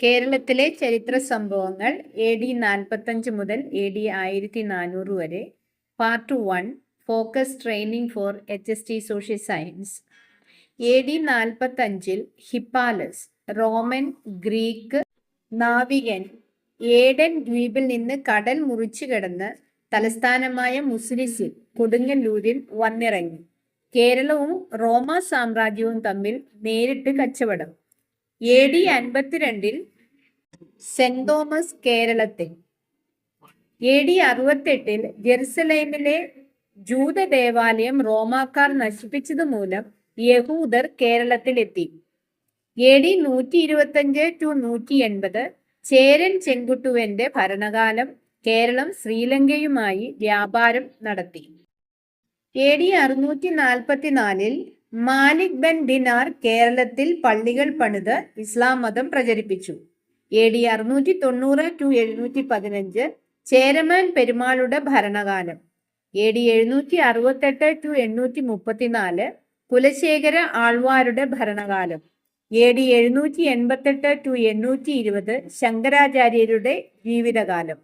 കേരളത്തിലെ ചരിത്ര സംഭവങ്ങൾ എ ഡി നാൽപ്പത്തഞ്ച് മുതൽ എ ഡി ആയിരത്തി നാനൂറ് വരെ. Part one focus training for H S T social science. A D നാൽപ്പത്തഞ്ചിൽ Hippalus Roman Greek നാവികൻ ഏഡൻ ദ്വീപിൽ നിന്ന് കടൽ മുറിച്ചു കിടന്ന് തലസ്ഥാനമായ മുസ്ലിസിൽ കൊടുങ്ങല്ലൂരിൽ വന്നിറങ്ങി. കേരളവും റോമ സാമ്രാജ്യവും തമ്മിൽ നേരിട്ട് കച്ചവടം. എ ഡി അൻപത്തിരണ്ടിൽ സെന്റ് തോമസ് കേരളത്തിൽ. എ ഡി അറുപത്തെട്ടിൽ ജെറുസലേമിലെ ജൂത ദേവാലയം റോമാക്കാർ നശിപ്പിച്ചത് മൂലം യഹൂദർ കേരളത്തിലെത്തി. എ ഡി നൂറ്റി ഇരുപത്തഞ്ച് ടു നൂറ്റി എൺപത് ചേരൻ ചെങ്കുട്ടുവന്റെ ഭരണകാലം കേരളം ശ്രീലങ്കയുമായി വ്യാപാരം നടത്തി. എ ഡി അറുന്നൂറ്റി നാൽപ്പത്തിനാലിൽ മാലിക് ബൻ ദിനാർ കേരളത്തിൽ പള്ളികൾ പണിത് ഇസ്ലാം മതം പ്രചരിപ്പിച്ചു. എ ഡി അറുന്നൂറ്റി തൊണ്ണൂറ് ടു എഴുന്നൂറ്റി പതിനഞ്ച് ചേരമാൻ പെരുമാളുടെ ഭരണകാലം. എ ഡി എഴുന്നൂറ്റി അറുപത്തെട്ട് ടു എണ്ണൂറ്റി മുപ്പത്തിനാല് കുലശേഖര ആൾവാരുടെ ഭരണകാലം. എ ഡി എഴുന്നൂറ്റി എൺപത്തെട്ട് ടു എണ്ണൂറ്റി ഇരുപത് ശങ്കരാചാര്യരുടെ ജീവിതകാലം.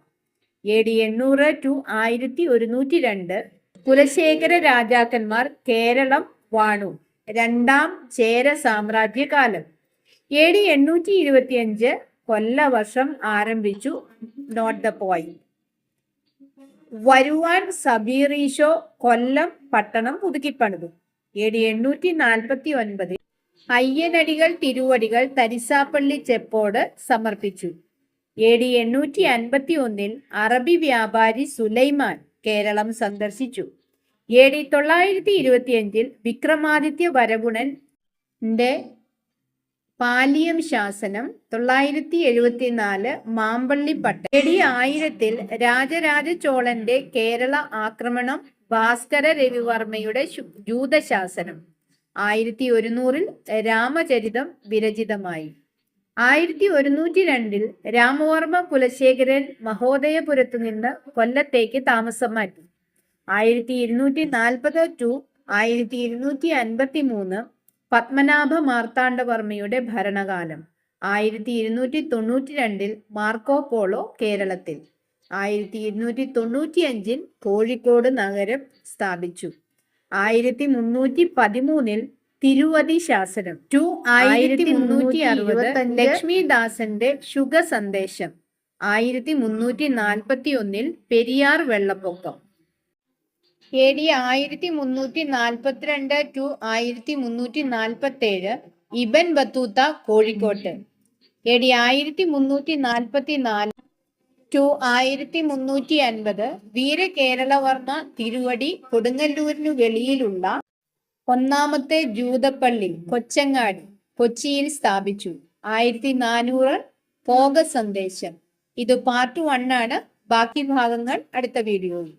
എ ഡി എണ്ണൂറ് ടു ആയിരത്തി ഒരുന്നൂറ്റി രണ്ട് കുലശേഖര രാജാക്കന്മാർ കേരളം വാണു. രണ്ടാം ചേര സാമ്രാജ്യകാലം. എ ഡി എണ്ണൂറ്റി ഇരുപത്തിയഞ്ച് കൊല്ലവർഷം ആരംഭിച്ചു നോട്ട് ദ പോയിന്റ്. വരുവാൻ സബീറീഷോ കൊല്ലം പട്ടണം പുതുക്കിപ്പണിതു എ ഡി എണ്ണൂറ്റി നാൽപ്പത്തി ഒൻപതിൽ അയ്യനടികൾ തിരുവടികൾ തരിസാപ്പള്ളി ചെപ്പോട് സമർപ്പിച്ചു. എ ഡി എണ്ണൂറ്റി അൻപത്തി ഒന്നിൽ അറബി വ്യാപാരി സുലൈമാൻ കേരളം സന്ദർശിച്ചു. എ ഡി തൊള്ളായിരത്തി ഇരുപത്തിയഞ്ചിൽ വിക്രമാദിത്യ വരഗുണന്റെ പാലിയം ശാസനം തൊള്ളായിരത്തി എഴുപത്തിനാല് മാമ്പള്ളി പട്ട എ ഡി ആയിരത്തിൽ രാജരാജ ചോളന്റെ കേരള ആക്രമണം ഭാസ്കര രവിവർമ്മയുടെ ജൂതശാസനം. ആയിരത്തി ഒരുന്നൂറിൽ രാമചരിതം വിരചിതമായി. ആയിരത്തി ഒരുന്നൂറ്റി രണ്ടിൽ രാമവർമ്മ കുലശേഖരൻ മഹോദയപുരത്തു നിന്ന് കൊല്ലത്തേക്ക് താമസം മാറ്റി ആയിരത്തി ഇരുന്നൂറ്റി നാൽപ്പത് ടു ആയിരത്തി ഇരുന്നൂറ്റി അൻപത്തി മൂന്ന് പത്മനാഭ മാർത്താണ്ഡവർമ്മയുടെ ഭരണകാലം. ആയിരത്തി ഇരുന്നൂറ്റി തൊണ്ണൂറ്റി രണ്ടിൽ മാർക്കോ പോളോ കേരളത്തിൽ. ആയിരത്തി ഇരുന്നൂറ്റി തൊണ്ണൂറ്റി അഞ്ചിൽ കോഴിക്കോട് നഗരം സ്ഥാപിച്ചു. ആയിരത്തി മുന്നൂറ്റി പതിമൂന്നിൽ തിരുവതി ശാസനം. ടു ആയിരത്തി മുന്നൂറ്റി അറുപത് ലക്ഷ്മിദാസന്റെ ശുഗ സന്ദേശം ആയിരത്തി മുന്നൂറ്റി നാൽപ്പത്തി ഒന്നിൽ പെരിയാർ വെള്ളപ്പൊക്കം. എ ഡി ആയിരത്തി മുന്നൂറ്റി നാൽപ്പത്തിരണ്ട് ടു ആയിരത്തി മുന്നൂറ്റി നാൽപ്പത്തി ഏഴ് ഇബൻ ബത്തൂത്ത കോഴിക്കോട്ട്. എ ഡി ആയിരത്തി മുന്നൂറ്റി നാൽപ്പത്തി നാല് ടു ആയിരത്തി മുന്നൂറ്റി അൻപത് വീരകേരളവർമ്മ തിരുവടി കൊടുങ്ങല്ലൂരിനു വെളിയിലുള്ള ഒന്നാമത്തെ ജൂതപ്പള്ളി കൊച്ചങ്ങാടി കൊച്ചിയിൽ സ്ഥാപിച്ചു. ആയിരത്തി നാനൂറ് പോക സന്ദേശം. ഇത് പാർട്ട് വൺ ആണ്. ബാക്കി ഭാഗങ്ങൾ അടുത്ത വീഡിയോയിൽ